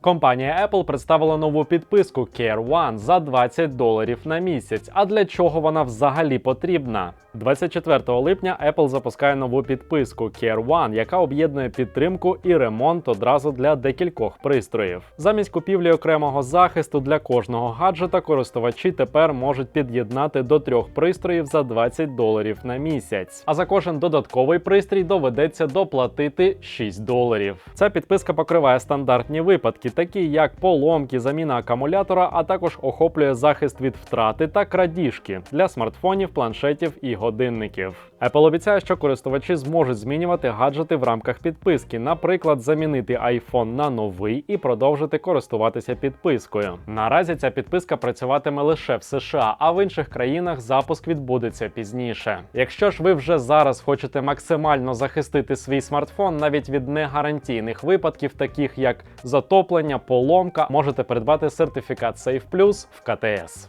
Компанія Apple представила нову підписку Care One за 20 доларів на місяць. А для чого вона взагалі потрібна? 24 липня Apple запускає нову підписку Care One, яка об'єднує підтримку і ремонт одразу для декількох пристроїв. Замість купівлі окремого захисту для кожного гаджета користувачі тепер можуть під'єднати до трьох пристроїв за 20 доларів на місяць. А за кожен додатковий пристрій доведеться доплатити 6 доларів. Ця підписка покриває стандартні випадки, такі як поломки, заміна акумулятора, а також охоплює захист від втрати та крадіжки для смартфонів, планшетів і годинників. Apple обіцяє, що користувачі зможуть змінювати гаджети в рамках підписки, наприклад, замінити iPhone на новий і продовжити користуватися підпискою. Наразі ця підписка працюватиме лише в США, а в інших країнах запуск відбудеться пізніше. Якщо ж ви вже зараз хочете максимально захистити свій смартфон навіть від негарантійних випадків, таких як затоплення, поломка, можете придбати сертифікат Safe Plus в КТС.